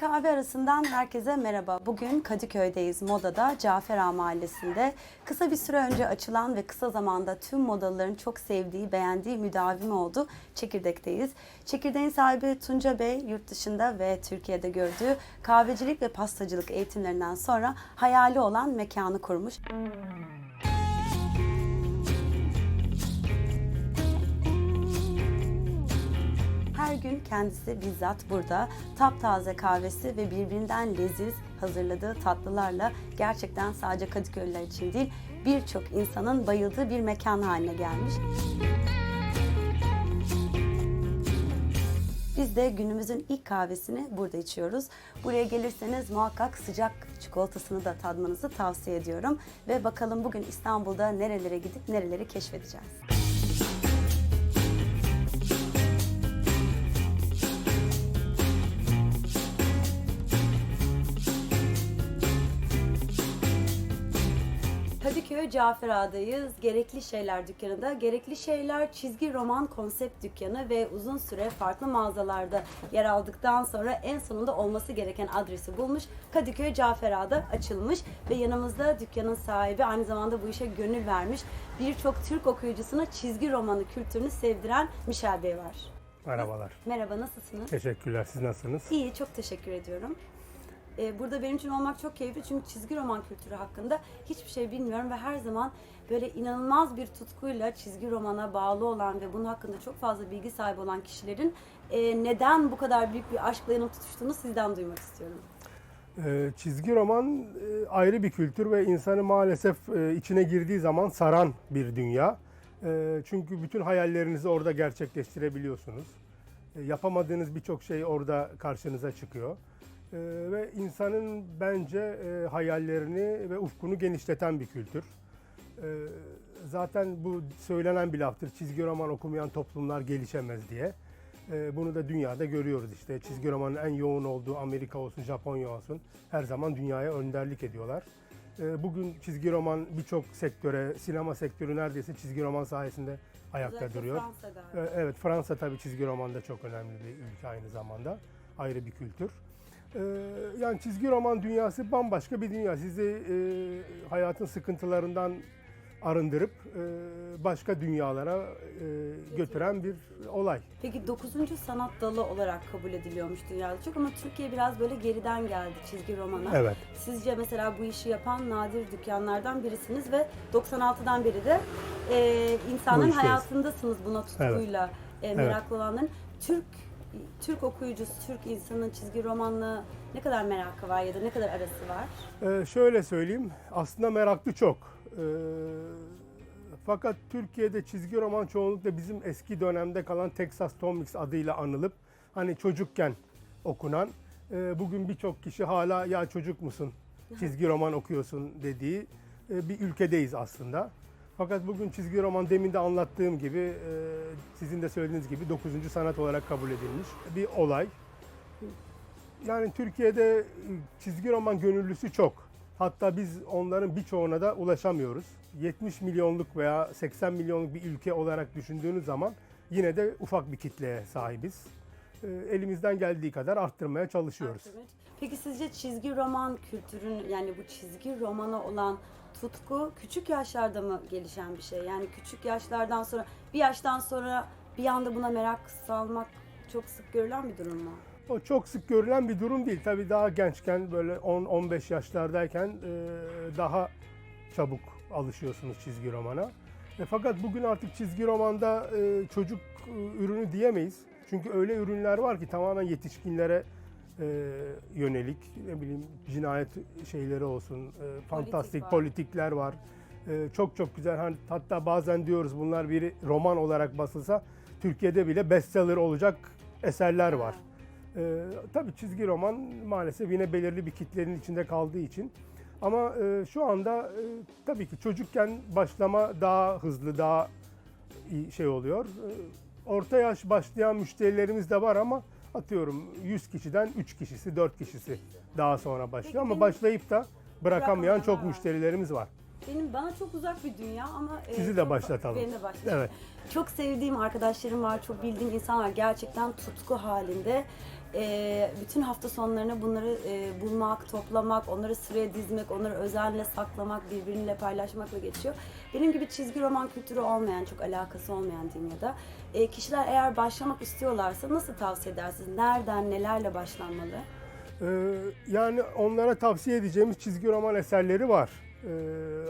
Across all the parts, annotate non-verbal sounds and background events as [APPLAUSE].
Kahve arasından herkese merhaba. Bugün Kadıköy'deyiz, Moda'da, Cafer Ağa Mahallesi'nde. Kısa bir süre önce açılan ve kısa zamanda tüm modalıların çok sevdiği, beğendiği müdavimi oldu. Çekirdek'teyiz. Çekirdek'in sahibi Tunca Bey, yurt dışında ve Türkiye'de gördüğü kahvecilik ve pastacılık eğitimlerinden sonra hayali olan mekanı kurmuş. Her gün kendisi bizzat burada taptaze kahvesi ve birbirinden leziz hazırladığı tatlılarla gerçekten sadece Kadıköylüler için değil birçok insanın bayıldığı bir mekan haline gelmiş. Biz de günümüzün ilk kahvesini burada içiyoruz. Buraya gelirseniz muhakkak sıcak çikolatasını da tadmanızı tavsiye ediyorum. Ve bakalım bugün İstanbul'da nerelere gidip nereleri keşfedeceğiz. Kadıköy Cafer Ağa'dayız. Gerekli Şeyler dükkanında. Gerekli Şeyler çizgi roman konsept dükkanı ve uzun süre farklı mağazalarda yer aldıktan sonra en sonunda olması gereken adresi bulmuş. Kadıköy Cafer Ağa'da açılmış ve yanımızda dükkanın sahibi aynı zamanda bu işe gönül vermiş birçok Türk okuyucusuna çizgi romanı kültürünü sevdiren Michel Bey var. Merhabalar. Merhaba nasılsınız? Teşekkürler. Siz nasılsınız? İyi, çok teşekkür ediyorum. Ee, Burada benim için olmak çok keyifli çünkü çizgi roman kültürü hakkında hiçbir şey bilmiyorum ve her zaman böyle inanılmaz bir tutkuyla çizgi romana bağlı olan ve bunun hakkında çok fazla bilgi sahibi olan kişilerin e, neden bu kadar büyük bir aşkla yanıp tutuştuğunu sizden duymak istiyorum. Ee, çizgi roman e, ayrı bir kültür ve insanı maalesef e, içine girdiği zaman saran bir dünya. E, çünkü bütün hayallerinizi orada gerçekleştirebiliyorsunuz. E, yapamadığınız birçok şey orada karşınıza çıkıyor. E, ve insanın bence e, hayallerini ve ufkunu genişleten bir kültür. E, zaten bu söylenen bir laftır. Çizgi roman okumayan toplumlar gelişemez diye. E, bunu da dünyada görüyoruz işte. Çizgi romanın en yoğun olduğu Amerika olsun, Japonya olsun her zaman dünyaya önderlik ediyorlar. E, bugün çizgi roman birçok sektöre, sinema sektörü neredeyse çizgi roman sayesinde ayakta Özellikle duruyor. Fransa'da. E, Evet, Fransa tabii çizgi romanda çok önemli bir ülke aynı zamanda. Ayrı bir kültür. E, Yani çizgi roman dünyası bambaşka bir dünya. Sizi e, hayatın sıkıntılarından arındırıp e, başka dünyalara e, götüren bir olay. Peki 9. sanat dalı olarak kabul ediliyormuş dünyada çok ama Türkiye biraz böyle geriden geldi çizgi romana. Evet. Sizce mesela bu işi yapan nadir dükkanlardan birisiniz ve 96'dan beri de e, insanların hayatındasınız buna tutkuyla e, meraklı olanların. Türk Türk okuyucusu, Türk insanın çizgi romanla ne kadar merakı var ya da ne kadar arası var? Ee, şöyle söyleyeyim, aslında meraklı çok. Ee, fakat Türkiye'de çizgi roman çoğunlukla bizim eski dönemde kalan Texas Tomix adıyla anılıp hani çocukken okunan, e, bugün birçok kişi hala ya çocuk musun, [LAUGHS] çizgi roman okuyorsun dediği e, bir ülkedeyiz aslında. Fakat bugün çizgi roman demin de anlattığım gibi, e, sizin de söylediğiniz gibi 9. sanat olarak kabul edilmiş bir olay. Yani Türkiye'de e, çizgi roman gönüllüsü çok. Hatta biz onların birçoğuna da ulaşamıyoruz. 70 milyonluk veya 80 milyonluk bir ülke olarak düşündüğünüz zaman yine de ufak bir kitleye sahibiz. Ee, Elimizden geldiği kadar arttırmaya çalışıyoruz. Peki sizce çizgi roman kültürün yani bu çizgi romana olan tutku küçük yaşlarda mı gelişen bir şey? Yani küçük yaşlardan sonra bir yaştan sonra bir anda buna merak salmak çok sık görülen bir durum mu? O çok sık görülen bir durum değil. Tabii daha gençken böyle 10-15 yaşlardayken e, daha çabuk alışıyorsunuz çizgi romana. E, fakat bugün artık çizgi romanda e, çocuk e, ürünü diyemeyiz. Çünkü öyle ürünler var ki tamamen yetişkinlere e, yönelik ne bileyim cinayet şeyleri olsun, e, fantastik var. politikler var. E, çok çok güzel. Hani hatta bazen diyoruz bunlar bir roman olarak basılsa Türkiye'de bile bestseller olacak eserler var. Ee, tabii çizgi roman maalesef yine belirli bir kitlenin içinde kaldığı için. Ama e, şu anda e, tabii ki çocukken başlama daha hızlı, daha iyi şey oluyor. E, orta yaş başlayan müşterilerimiz de var ama atıyorum 100 kişiden 3 kişisi, 4 kişisi daha sonra başlıyor. Peki ama benim- başlayıp da bırakamayan çok var. müşterilerimiz var. Benim bana çok uzak bir dünya ama e, Sizi de çok- başlatalım. Beni de başlatalım. Evet. Çok sevdiğim arkadaşlarım var, çok bildiğim insan var. Gerçekten tutku halinde e, bütün hafta sonlarını bunları e, bulmak, toplamak, onları sıraya dizmek, onları özenle saklamak, birbiriyle paylaşmakla geçiyor. Benim gibi çizgi roman kültürü olmayan, çok alakası olmayan diyeyim ya da e, kişiler eğer başlamak istiyorlarsa nasıl tavsiye edersiniz? Nereden, nelerle başlanmalı? Ee, yani onlara tavsiye edeceğimiz çizgi roman eserleri var. Ee,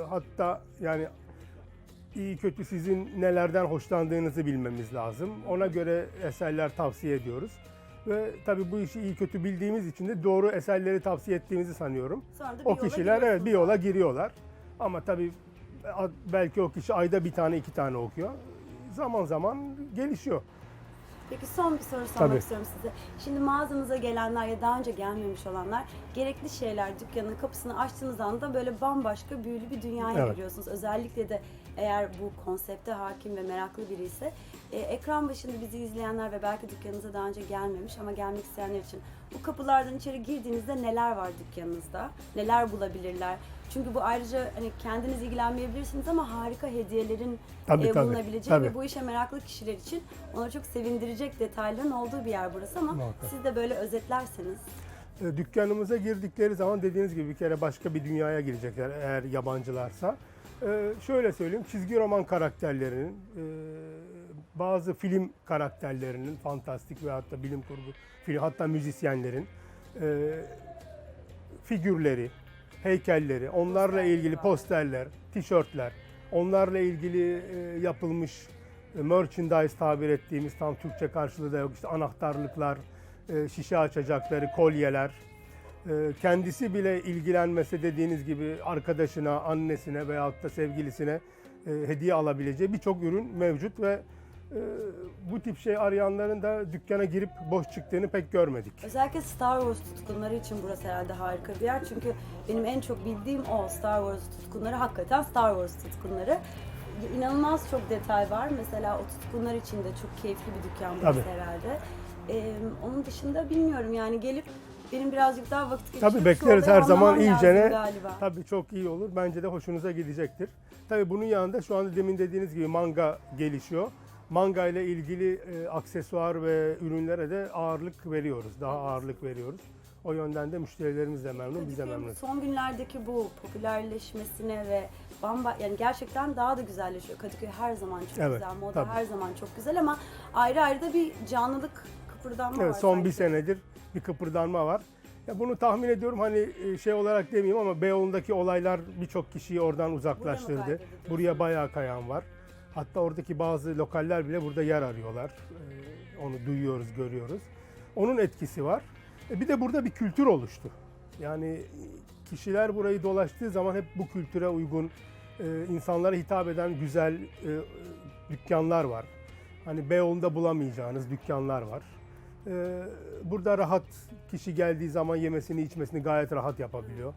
hatta yani iyi kötü sizin nelerden hoşlandığınızı bilmemiz lazım. Ona göre eserler tavsiye ediyoruz. Ve tabii bu işi iyi kötü bildiğimiz için de doğru eserleri tavsiye ettiğimizi sanıyorum. Sonra da bir O yola kişiler evet bir yola giriyorlar. Ama tabii belki o kişi ayda bir tane iki tane okuyor. Zaman zaman gelişiyor. Peki son bir soru sormak Tabii. istiyorum size. Şimdi mağazanıza gelenler ya daha önce gelmemiş olanlar gerekli şeyler dükkanın kapısını açtığınız anda böyle bambaşka büyülü bir dünyaya Evet. giriyorsunuz. Özellikle de eğer bu konsepte hakim ve meraklı biri ise e, ekran başında bizi izleyenler ve belki dükkanınıza daha önce gelmemiş ama gelmek isteyenler için bu kapılardan içeri girdiğinizde neler var dükkanınızda? Neler bulabilirler? Çünkü bu ayrıca hani kendiniz ilgilenmeyebilirsiniz ama harika hediyelerin Tabii, e, tabii, bulunabileceği tabii. ve bu işe meraklı kişiler için onları çok sevindirecek detayların olduğu bir yer burası ama Muhakkak. siz de böyle özetlerseniz. E, Dükkanımıza girdikleri zaman dediğiniz gibi bir kere başka bir dünyaya girecekler eğer yabancılarsa. E, şöyle söyleyeyim, çizgi roman karakterlerinin, e, bazı film karakterlerinin, fantastik ve hatta bilim kurgu, film, hatta müzisyenlerin e, figürleri, heykelleri, onlarla ilgili posterler, tişörtler, onlarla ilgili e, yapılmış e, merchandise tabir ettiğimiz tam Türkçe karşılığı da yok işte anahtarlıklar, e, şişe açacakları, kolyeler, kendisi bile ilgilenmese dediğiniz gibi arkadaşına, annesine veyahut da sevgilisine hediye alabileceği birçok ürün mevcut ve bu tip şey arayanların da dükkana girip boş çıktığını pek görmedik. Özellikle Star Wars tutkunları için burası herhalde harika bir yer. Çünkü benim en çok bildiğim o Star Wars tutkunları hakikaten Star Wars tutkunları. İnanılmaz çok detay var. Mesela o tutkunlar için de çok keyifli bir dükkan burası Tabii. herhalde. Ee, onun dışında bilmiyorum yani gelip benim birazcık daha vakit geçirip Tabii bekleriz her zaman galiba. Tabii çok iyi olur. Bence de hoşunuza gidecektir. Tabii bunun yanında şu anda demin dediğiniz gibi manga gelişiyor. Manga ile ilgili e, aksesuar ve ürünlere de ağırlık veriyoruz. Daha ağırlık veriyoruz. O yönden de müşterilerimiz de memnun, biz de Kadıköy'ün memnunuz. Son günlerdeki bu popülerleşmesine ve bamba yani gerçekten daha da güzelleşiyor. Kadıköy her zaman çok Evet, güzel, moda tabii. her zaman çok güzel ama ayrı ayrı da bir canlılık kıpırdanma Evet, var. son sanki. bir senedir bir kıpırdanma var. Ya bunu tahmin ediyorum hani e, şey olarak demeyeyim ama Beyoğlu'ndaki olaylar birçok kişiyi oradan uzaklaştırdı. kaydedildi Buraya bayağı kayan var. Hatta oradaki bazı lokaller bile burada yer arıyorlar. Ee, Onu duyuyoruz, görüyoruz. Onun etkisi var. E, Bir de burada bir kültür oluştu. Yani kişiler burayı dolaştığı zaman hep bu kültüre uygun, e, insanlara hitap eden güzel e, dükkanlar var. Hani Beyoğlu'nda bulamayacağınız dükkanlar var. Burada rahat kişi geldiği zaman yemesini içmesini gayet rahat yapabiliyor.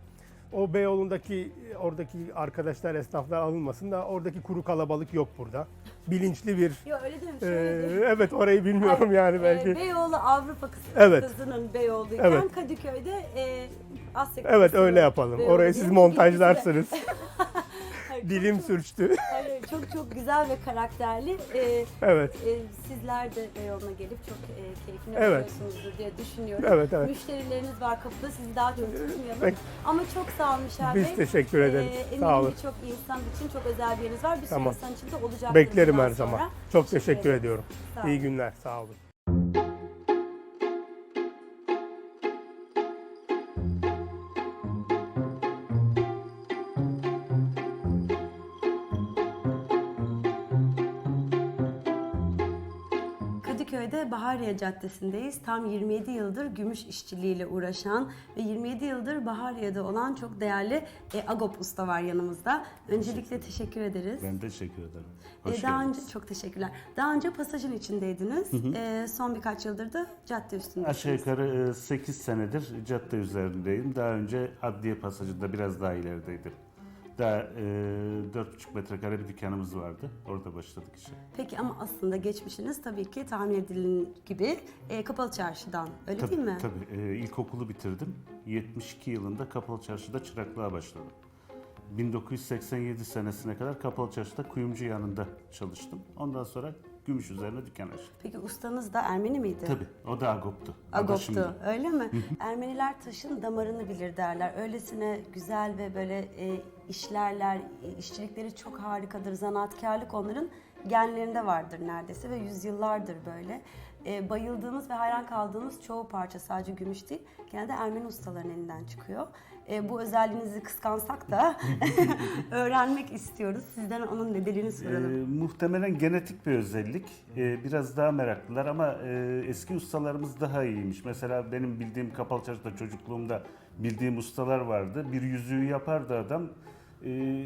O Beyoğlu'ndaki oradaki arkadaşlar, esnaflar alınmasın da oradaki kuru kalabalık yok burada. Bilinçli bir Yo öyle değil mi? ee, Şöyle değil. evet orayı bilmiyorum yani Ee, belki. Beyoğlu Avrupa kıs- Evet. kızının Beyoğlu'yken Evet. Kadıköy'de e, Asya Evet öyle yapalım. Beyoğlu Orayı siz montajlarsınız. [LAUGHS] Hayır, Dilim çok, sürçtü. [LAUGHS] hayır, çok çok güzel ve karakterli. Ee, evet. e, sizler de Beyoğlu'na gelip çok e, keyfini Evet. alıyorsunuzdur diye düşünüyorum. Evet evet. Müşterileriniz var kapıda sizi daha çok tutmayalım. Peki. Ama çok sağ olun Mişer Bey. Biz teşekkür ederiz. Ee, eminim Sağ olun. birçok insan için çok özel bir yeriniz var. Bir sürü Tamam. insan için de olacak. Beklerim her zaman. Çok Teşekkür teşekkür ediyorum. İyi günler. Sağ olun. Bahariye Caddesi'ndeyiz. Tam 27 yıldır gümüş işçiliğiyle uğraşan ve 27 yıldır Bahariye'de olan çok değerli e, Agop Usta var yanımızda. Öncelikle teşekkür ederiz. Ben teşekkür ederim. E, Hoş daha geldiniz. önce çok teşekkürler. Daha önce pasajın içindeydiniz. E, son birkaç yıldır da cadde üstündesiniz. Aşağı yukarı 8 senedir cadde üzerindeyim. Daha önce adliye pasajında biraz daha ilerideydim. Daha e, 4,5 metrekare bir dükkanımız vardı. Orada başladık işe. Peki ama aslında geçmişiniz tabii ki tahmin edilen gibi e, Kapalı Çarşı'dan. Öyle Tabii, değil mi? Tabii. E, ilkokulu bitirdim. 72 yılında Kapalı Çarşı'da çıraklığa başladım. 1987 senesine kadar Kapalı Çarşı'da kuyumcu yanında çalıştım. Ondan sonra gümüş üzerine dükkan açtım. Peki ustanız da Ermeni miydi? Tabii o da Agop'tu. Agop'tu öyle mi? Ermeniler taşın damarını bilir derler. Öylesine güzel ve böyle e, işlerler, e, işçilikleri çok harikadır. Zanaatkarlık onların genlerinde vardır neredeyse ve yüzyıllardır böyle. E, bayıldığımız ve hayran kaldığımız çoğu parça sadece gümüş değil, genelde Ermeni ustaların elinden çıkıyor. E, bu özelliğinizi kıskansak da [LAUGHS] öğrenmek istiyoruz. Sizden onun nedenini soralım. muhtemelen genetik bir özellik. Ee, biraz daha meraklılar ama e, eski ustalarımız daha iyiymiş. Mesela benim bildiğim Kapalı Çarşı'da çocukluğumda bildiğim ustalar vardı. Bir yüzüğü yapardı adam. Ee,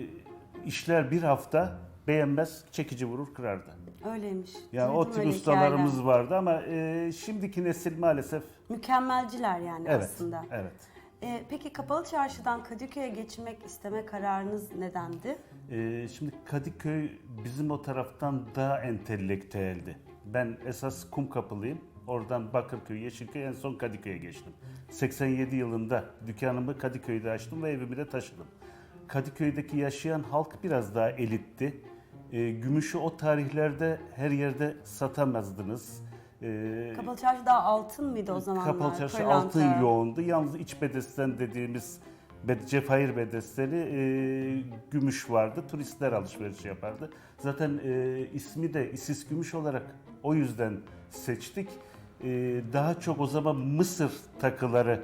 işler bir hafta beğenmez, çekici vurur kırardı. Öyleymiş. Yani o tip ustalarımız hikayeler. vardı ama e, şimdiki nesil maalesef Mükemmelciler yani evet, aslında. evet. Ee, peki Kapalı Çarşı'dan Kadıköy'e geçmek isteme kararınız nedendi? Ee, şimdi Kadıköy bizim o taraftan daha entelektüeldi. Ben esas kum kapılıyım. Oradan Bakırköy, Yeşilköy en son Kadıköy'e geçtim. 87 yılında dükkanımı Kadıköy'de açtım ve evimi de taşıdım. Kadıköy'deki yaşayan halk biraz daha elitti. Ee, gümüşü o tarihlerde her yerde satamazdınız. Ee, Kapalı Çarşı daha altın mıydı o zamanlar? Kapalı çarşı Pırlanta. altın yoğundu. Yalnız iç bedesten dediğimiz cefahir bedesteni e, gümüş vardı. Turistler alışveriş yapardı. Zaten e, ismi de Isis Gümüş olarak o yüzden seçtik. E, daha çok o zaman Mısır takıları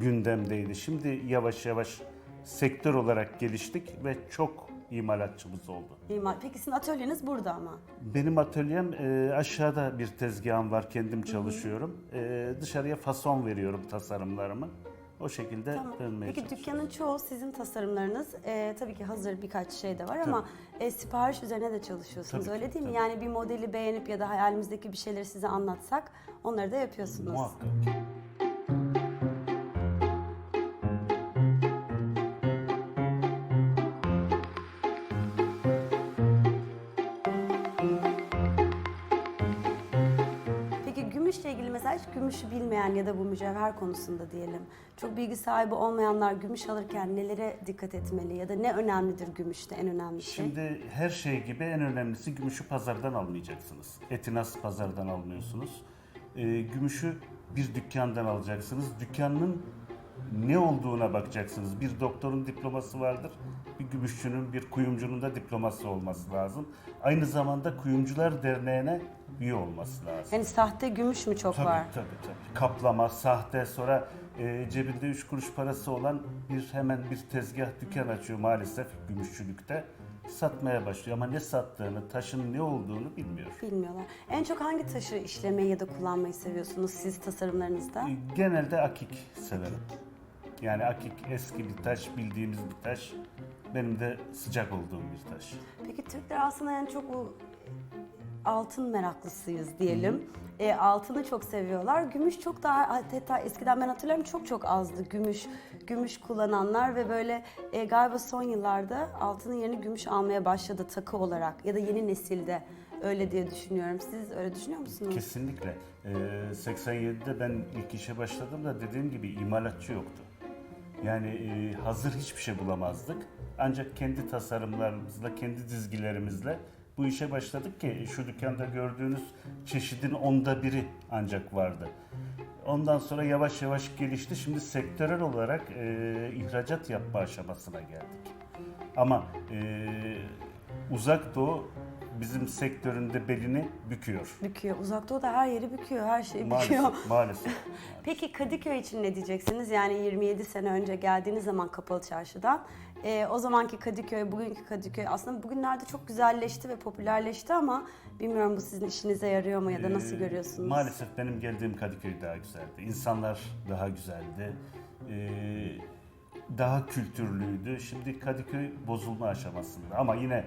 gündemdeydi. Şimdi yavaş yavaş sektör olarak geliştik ve çok imalatçımız oldu. İmal. Peki sizin atölyeniz burada ama. Benim atölyem e, aşağıda bir tezgahım var, kendim çalışıyorum. E, dışarıya fason veriyorum tasarımlarımı. O şekilde Tamam. dönmeye Peki çalışıyorum. dükkanın çoğu sizin tasarımlarınız. Ee, tabii ki hazır birkaç şey de var ama e, sipariş üzerine de çalışıyorsunuz Tabii ki, öyle değil mi? Yani bir modeli beğenip ya da hayalimizdeki bir şeyleri size anlatsak onları da yapıyorsunuz. Muhakkak. Bilmeyen ya da bu mücevher konusunda diyelim. Çok bilgi sahibi olmayanlar gümüş alırken nelere dikkat etmeli ya da ne önemlidir gümüşte en önemli şey? Şimdi her şey gibi en önemlisi gümüşü pazardan almayacaksınız. Eti nasıl pazardan almıyorsunuz? E, gümüşü bir dükkandan alacaksınız. Dükkanın ne olduğuna bakacaksınız. Bir doktorun diploması vardır. Bir gümüşçünün, bir kuyumcunun da diploması olması lazım. Aynı zamanda Kuyumcular Derneği'ne üye olması lazım. Yani sahte gümüş mü çok Tabii, var? tabii tabii. Kaplama, sahte sonra e, cebinde üç kuruş parası olan bir hemen bir tezgah dükkan açıyor maalesef gümüşçülükte. Satmaya başlıyor ama ne sattığını, taşın ne olduğunu bilmiyor. Bilmiyorlar. En çok hangi taşı işlemeyi ya da kullanmayı seviyorsunuz siz tasarımlarınızda? E, Genelde akik severim. Yani akik eski bir taş, bildiğimiz bir taş. Benim de sıcak olduğum bir taş. Peki Türkler aslında en çok bu altın meraklısıyız diyelim. E, altını çok seviyorlar. Gümüş çok daha hatta eskiden ben hatırlıyorum çok çok azdı gümüş gümüş kullananlar ve böyle e, galiba son yıllarda altının yerini gümüş almaya başladı takı olarak ya da yeni nesilde öyle diye düşünüyorum. Siz öyle düşünüyor musunuz? Kesinlikle. Ee, 87'de ben ilk işe başladığımda dediğim gibi imalatçı yoktu. Yani e, hazır hiçbir şey bulamazdık. Ancak kendi tasarımlarımızla, kendi dizgilerimizle bu işe başladık ki şu dükkanda gördüğünüz çeşidin onda biri ancak vardı. Ondan sonra yavaş yavaş gelişti. Şimdi sektörel olarak e, ihracat yapma aşamasına geldik. Ama e, uzak doğu bizim sektöründe belini büküyor. Büküyor. Uzak Doğu'da her yeri büküyor. Her şeyi Maalesef, büküyor. [LAUGHS] maalesef. [LAUGHS] Peki Kadıköy için ne diyeceksiniz? Yani 27 sene önce geldiğiniz zaman Kapalı Çarşı'dan. e, o zamanki Kadıköy, bugünkü Kadıköy aslında bugünlerde çok güzelleşti ve popülerleşti ama bilmiyorum bu sizin işinize yarıyor mu ya da nasıl Ee, görüyorsunuz? Maalesef benim geldiğim Kadıköy daha güzeldi. İnsanlar daha güzeldi. Ee, daha kültürlüydü. Şimdi Kadıköy bozulma aşamasında. Ama yine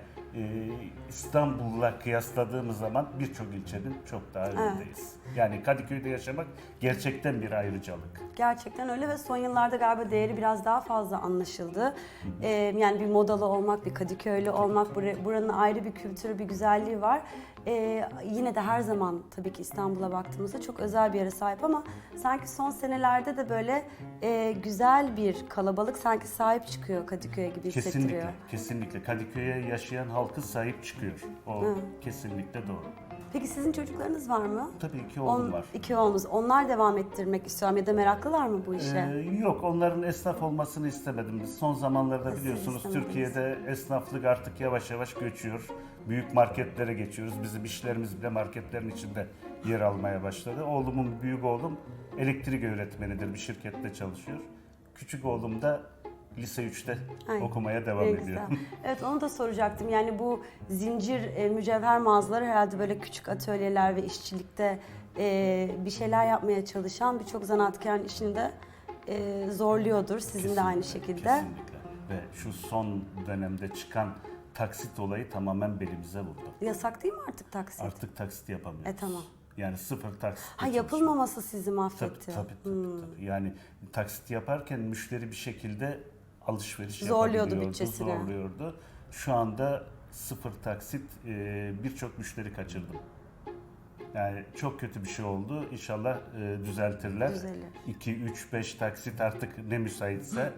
İstanbul'la kıyasladığımız zaman birçok ilçenin çok daha önündeyiz. Yani Kadıköy'de yaşamak gerçekten bir ayrıcalık. Gerçekten öyle ve son yıllarda galiba değeri biraz daha fazla anlaşıldı. Ee, yani bir modalı olmak, bir Kadıköylü olmak, bura- buranın ayrı bir kültürü, bir güzelliği var. Ee, yine de her zaman tabii ki İstanbul'a baktığımızda çok özel bir yere sahip ama sanki son senelerde de böyle e, güzel bir kalabalık sanki sahip çıkıyor Kadıköy'e gibi hissettiriyor. Kesinlikle, kesinlikle. Kadıköy'e yaşayan halkı sahip çıkıyor. O kesinlikle doğru. Peki sizin çocuklarınız var mı? Tabii iki oğlum On- var. İki oğlunuz. Onlar devam ettirmek istiyorum ya da meraklılar mı bu işe? Ee, yok onların esnaf olmasını istemedim. Biz son zamanlarda Nasıl biliyorsunuz istemediniz? Türkiye'de esnaflık artık yavaş yavaş göçüyor. Büyük marketlere geçiyoruz. Bizim işlerimiz bile marketlerin içinde yer almaya başladı. Oğlumun büyük oğlum elektrik öğretmenidir. Bir şirkette çalışıyor. Küçük oğlum da lise 3'te Ay, okumaya devam ediyor. güzel. Evet onu da soracaktım. Yani bu zincir e, mücevher mağazaları herhalde böyle küçük atölyeler ve işçilikte e, bir şeyler yapmaya çalışan birçok zanaatkarın işini de e, zorluyordur. Sizin de aynı şekilde. Kesinlikle. Ve şu son dönemde çıkan taksit olayı tamamen belimize vurdu. Yasak değil mi artık taksit? Artık taksit yapamıyoruz. E, tamam. Yani sıfır taksit. ha yapılmaması sizi Tabii mahvetti. tabii, tabii, Hmm. tabii. Yani taksit yaparken müşteri bir şekilde alışveriş Zorluyordu bütçesini. Zorluyordu. Şu anda sıfır taksit e, birçok müşteri kaçırdım. Yani çok kötü bir şey oldu. İnşallah e, düzeltirler. Düzelir. 2, 3, 5 taksit artık ne müsaitse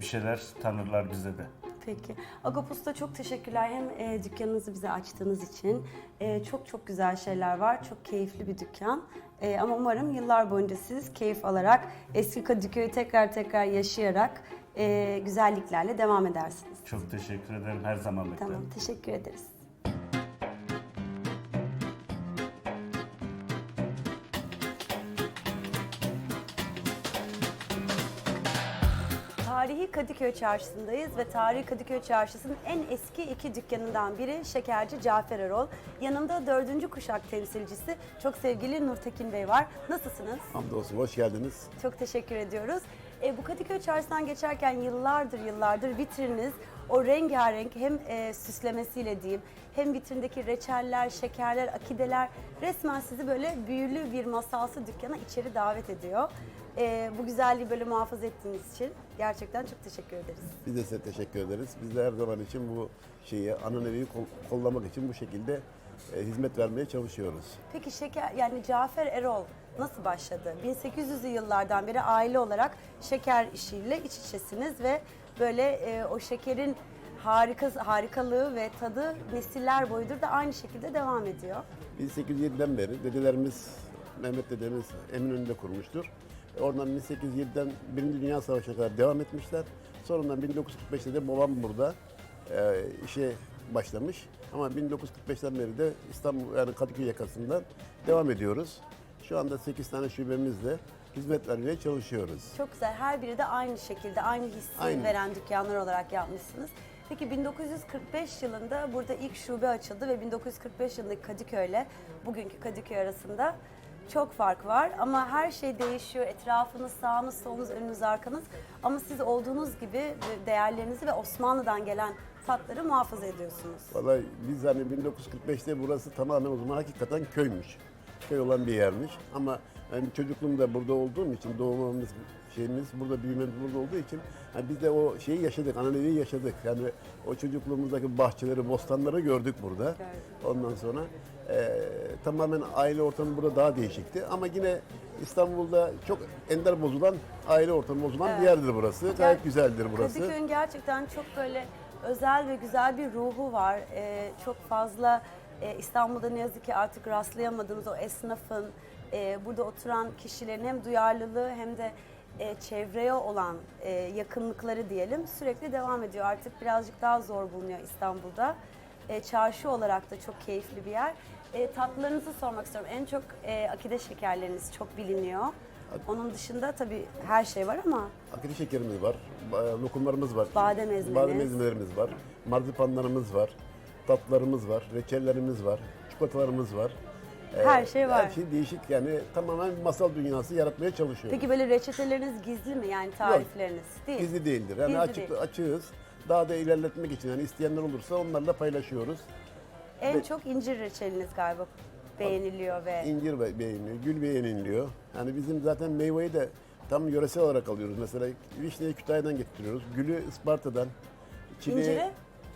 bir şeyler tanırlar bize de. Peki. Agopus'ta çok teşekkürler. Hem e, dükkanınızı bize açtığınız için. E, çok çok güzel şeyler var. Çok keyifli bir dükkan. E, ama umarım yıllar boyunca siz keyif alarak, eski Kadıköy'ü tekrar tekrar yaşayarak e, güzelliklerle devam edersiniz. Çok teşekkür ederim. Her zaman beklerim. Tamam, teşekkür ederiz. Tarihi Kadıköy Çarşısı'ndayız ve Tarihi Kadıköy Çarşısı'nın en eski iki dükkanından biri Şekerci Cafer Erol. Yanımda dördüncü kuşak temsilcisi çok sevgili Nurtekin Bey var. Nasılsınız? Hamdolsun hoş geldiniz. Çok teşekkür ediyoruz. E, bu Kadıköy Çarşısı'ndan geçerken yıllardır yıllardır vitrininiz o rengarenk hem e, süslemesiyle diyeyim hem vitrindeki reçeller, şekerler, akideler resmen sizi böyle büyülü bir masalsı dükkana içeri davet ediyor. E, bu güzelliği böyle muhafaza ettiğiniz için gerçekten çok teşekkür ederiz. Biz de size teşekkür ederiz. Biz de her zaman için bu şeyi Ananevi'yi kol- kollamak için bu şekilde e, hizmet vermeye çalışıyoruz. Peki şeker yani Cafer Erol nasıl başladı? 1800'lü yıllardan beri aile olarak şeker işiyle iç içesiniz ve böyle e, o şekerin harika harikalığı ve tadı nesiller boyudur da aynı şekilde devam ediyor. 1807'den beri dedelerimiz, Mehmet dedemiz Eminönü'nde kurmuştur. Oradan 1807'den Birinci Dünya Savaşı'na kadar devam etmişler. Sonradan 1945'te de babam burada e, işe başlamış. Ama 1945'ten beri de İstanbul yani Kadıköy yakasından devam ediyoruz. Şu anda 8 tane şubemizle hizmet vermeye çalışıyoruz. Çok güzel. Her biri de aynı şekilde aynı hissi Aynı. veren dükkanlar olarak yapmışsınız. Peki 1945 yılında burada ilk şube açıldı ve 1945 yılındaki Kadıköy ile bugünkü Kadıköy arasında çok fark var ama her şey değişiyor. Etrafınız, sağınız, solunuz, önünüz, arkanız ama siz olduğunuz gibi değerlerinizi ve Osmanlı'dan gelen tatları muhafaza ediyorsunuz. Vallahi biz hani 1945'te burası tamamen o zaman hakikaten köymüş. Köy olan bir yermiş. Ama ben çocukluğumda burada olduğum için doğmamız şeyimiz burada büyümemiz burada olduğu için hani biz de o şeyi yaşadık, ananeviyi yaşadık. Yani o çocukluğumuzdaki bahçeleri, bostanları gördük burada. Ondan sonra eee, tamamen aile ortamı burada daha değişikti. Ama yine İstanbul'da çok ender bozulan, aile ortamı bozulan bir yerdir burası. Gayet güzeldir burası. Kadıköy'ün gerçekten çok böyle özel ve güzel bir ruhu var. Ee, çok fazla e, İstanbul'da ne yazık ki artık rastlayamadığımız o esnafın, e, burada oturan kişilerin hem duyarlılığı hem de e, çevreye olan e, yakınlıkları diyelim sürekli devam ediyor. Artık birazcık daha zor bulunuyor İstanbul'da. E, çarşı olarak da çok keyifli bir yer. E, tatlılarınızı sormak istiyorum. En çok e, akide şekerleriniz çok biliniyor. Onun dışında tabii her şey var ama Akide şekerimiz var, ba- lokumlarımız var. Badem ezmeniz. Badem ezmelerimiz var, marzipanlarımız var, tatlılarımız var, reçellerimiz var, çikolatalarımız var. Ee, Her şey var. Her şey değişik yani tamamen masal dünyası yaratmaya çalışıyoruz. Peki böyle reçeteleriniz gizli mi yani tarifleriniz? Değil. Gizli değildir. Yani Gizli açık, değil. açığız. Daha da ilerletmek için yani isteyenler olursa onlarla paylaşıyoruz. En çok incir reçeliniz galiba beğeniliyor ve İncir be- beğeniliyor, gül beğeniliyor. Yani bizim zaten meyveyi de tam yöresel olarak alıyoruz. Mesela vişneyi Kütahya'dan getiriyoruz. Gülü Isparta'dan. çileği- İnciri?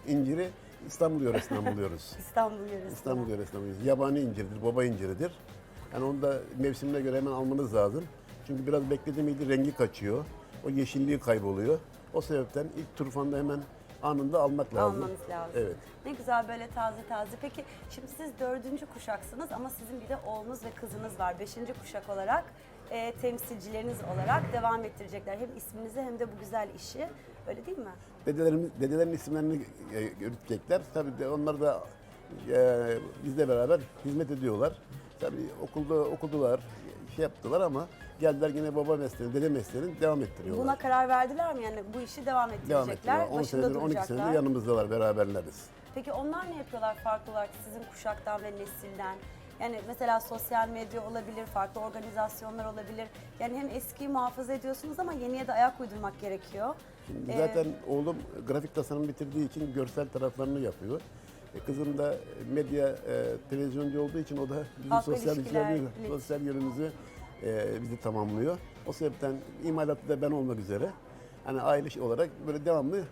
İnciri İstanbul yöresinden buluyoruz. [LAUGHS] İstanbul yöresi. İstanbul yöresinden buluyoruz. Yabani incirdir, baba inciridir. Yani onu da mevsimine göre hemen almanız lazım. Çünkü biraz beklediğim rengi kaçıyor. O yeşilliği kayboluyor. O sebepten ilk turfanda hemen anında almak lazım. Almanız lazım. Evet. Ne güzel böyle taze taze. Peki şimdi siz dördüncü kuşaksınız ama sizin bir de oğlunuz ve kızınız var. Beşinci kuşak olarak e, temsilcileriniz olarak devam ettirecekler. Hem isminizi hem de bu güzel işi. Öyle değil mi? Dedelerimiz, dedelerin isimlerini e, yürütecekler. Tabii de onlar da e, bizle beraber hizmet ediyorlar. Tabii okulda okudular, şey yaptılar ama geldiler yine baba mesleğini, dede mesleğini devam ettiriyorlar. Buna karar verdiler mi? Yani bu işi devam devam ettirecekler. ettiriyorlar. 10 Başında senedir, 12 duracaklar. senedir yanımızdalar, beraberleriz. Peki onlar ne yapıyorlar farklı olarak sizin kuşaktan ve nesilden? Yani mesela sosyal medya olabilir, farklı organizasyonlar olabilir. Yani hem eskiyi muhafaza ediyorsunuz ama yeniye de ayak uydurmak gerekiyor. Şimdi Ee, zaten oğlum grafik tasarım bitirdiği için görsel taraflarını yapıyor. E, kızım da medya, e, televizyoncu olduğu için o da bizim Halkla sosyal ilişkiler, iletişim. sosyal yönümüzü e, bizi tamamlıyor. O sebepten imalatı da ben olmak üzere hani aile olarak böyle devamlı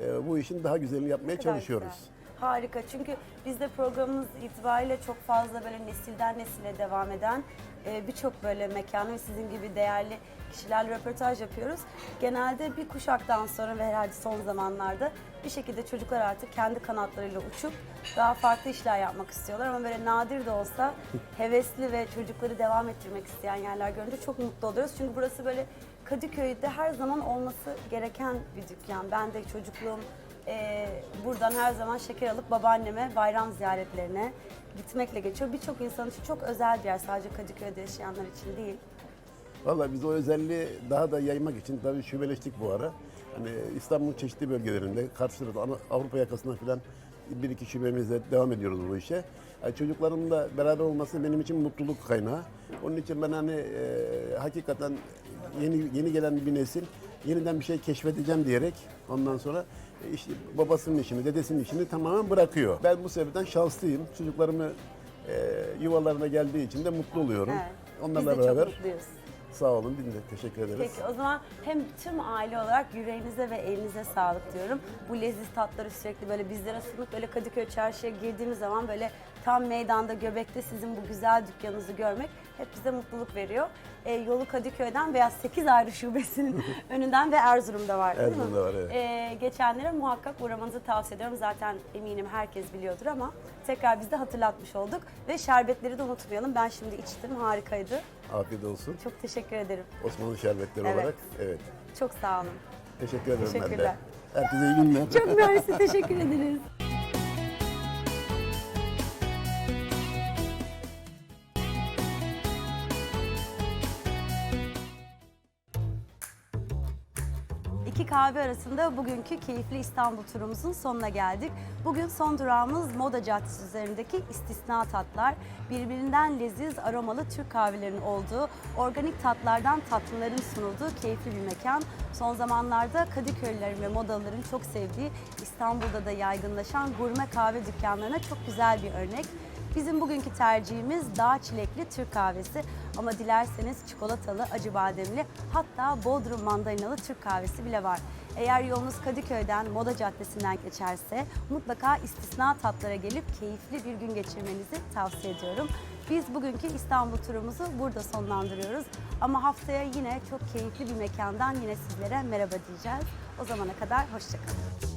e, bu işin daha güzelini yapmaya çalışıyoruz. güzel. Harika çünkü biz de programımız itibariyle çok fazla böyle nesilden nesile devam eden e, birçok böyle mekanı ve sizin gibi değerli kişilerle röportaj yapıyoruz. Genelde bir kuşaktan sonra ve herhalde son zamanlarda bir şekilde çocuklar artık kendi kanatlarıyla uçup daha farklı işler yapmak istiyorlar ama böyle nadir de olsa hevesli ve çocukları devam ettirmek isteyen yerler görünce çok mutlu oluyoruz. Çünkü burası böyle Kadıköy'de her zaman olması gereken bir dükkan. Ben de çocukluğum ee, buradan her zaman şeker alıp babaanneme bayram ziyaretlerine gitmekle geçiyor. Birçok insan için çok özel bir yer sadece Kadıköy'de yaşayanlar için değil. Valla biz o özelliği daha da yaymak için tabii şubeleştik bu ara. Hani İstanbul'un çeşitli bölgelerinde, Karşıyaka, Avrupa yakasına falan bir iki şubemizle devam ediyoruz bu işe. Yani çocuklarımla beraber olması benim için mutluluk kaynağı. Onun için ben hani e, hakikaten yeni yeni gelen bir nesil yeniden bir şey keşfedeceğim diyerek ondan sonra e, işte babasının işini, dedesinin işini tamamen bırakıyor. Ben bu sebepten şanslıyım. Çocuklarımı e, yuvalarına geldiği için de mutlu oluyorum. Evet. Onlarla Biz de beraber çok mutluyuz. Sağ olun, biz de teşekkür ederiz. Peki o zaman hem tüm aile olarak yüreğinize ve elinize sağlık diyorum. Bu leziz tatları sürekli böyle bizlere sunup böyle Kadıköy çarşıya girdiğimiz zaman böyle tam meydanda göbekte sizin bu güzel dükkanınızı görmek hep bize mutluluk veriyor. Ee, yolu Kadıköy'den veya 8 ayrı şubesinin [LAUGHS] önünden ve Erzurum'da var değil mi? Erzurum'da var, evet. Ee, geçenlere muhakkak uğramanızı tavsiye ediyorum. Zaten eminim herkes biliyordur ama tekrar biz de hatırlatmış olduk. Ve şerbetleri de unutmayalım. Ben şimdi içtim harikaydı. Afiyet olsun. Çok teşekkür ederim. Osmanlı şerbetleri Evet. olarak evet. Çok sağ olun. Teşekkür ederim ben de. Teşekkürler. Herkese iyi günler. Çok mersi, [LAUGHS] teşekkür ederiz. Kahve arasında bugünkü keyifli İstanbul turumuzun sonuna geldik. Bugün son durağımız Moda Caddesi üzerindeki istisna tatlar. Birbirinden leziz, aromalı Türk kahvelerinin olduğu, organik tatlardan tatlıların sunulduğu keyifli bir mekan. Son zamanlarda Kadıköylülerin ve modalıların çok sevdiği İstanbul'da da yaygınlaşan gurme kahve dükkanlarına çok güzel bir örnek. Bizim bugünkü tercihimiz dağ çilekli Türk kahvesi ama dilerseniz çikolatalı, acı bademli hatta Bodrum mandalinalı Türk kahvesi bile var. Eğer yolunuz Kadıköy'den Moda Caddesi'nden geçerse mutlaka istisna tatlara gelip keyifli bir gün geçirmenizi tavsiye ediyorum. Biz bugünkü İstanbul turumuzu burada sonlandırıyoruz. Ama haftaya yine çok keyifli bir mekandan yine sizlere merhaba diyeceğiz. O zamana kadar hoşçakalın.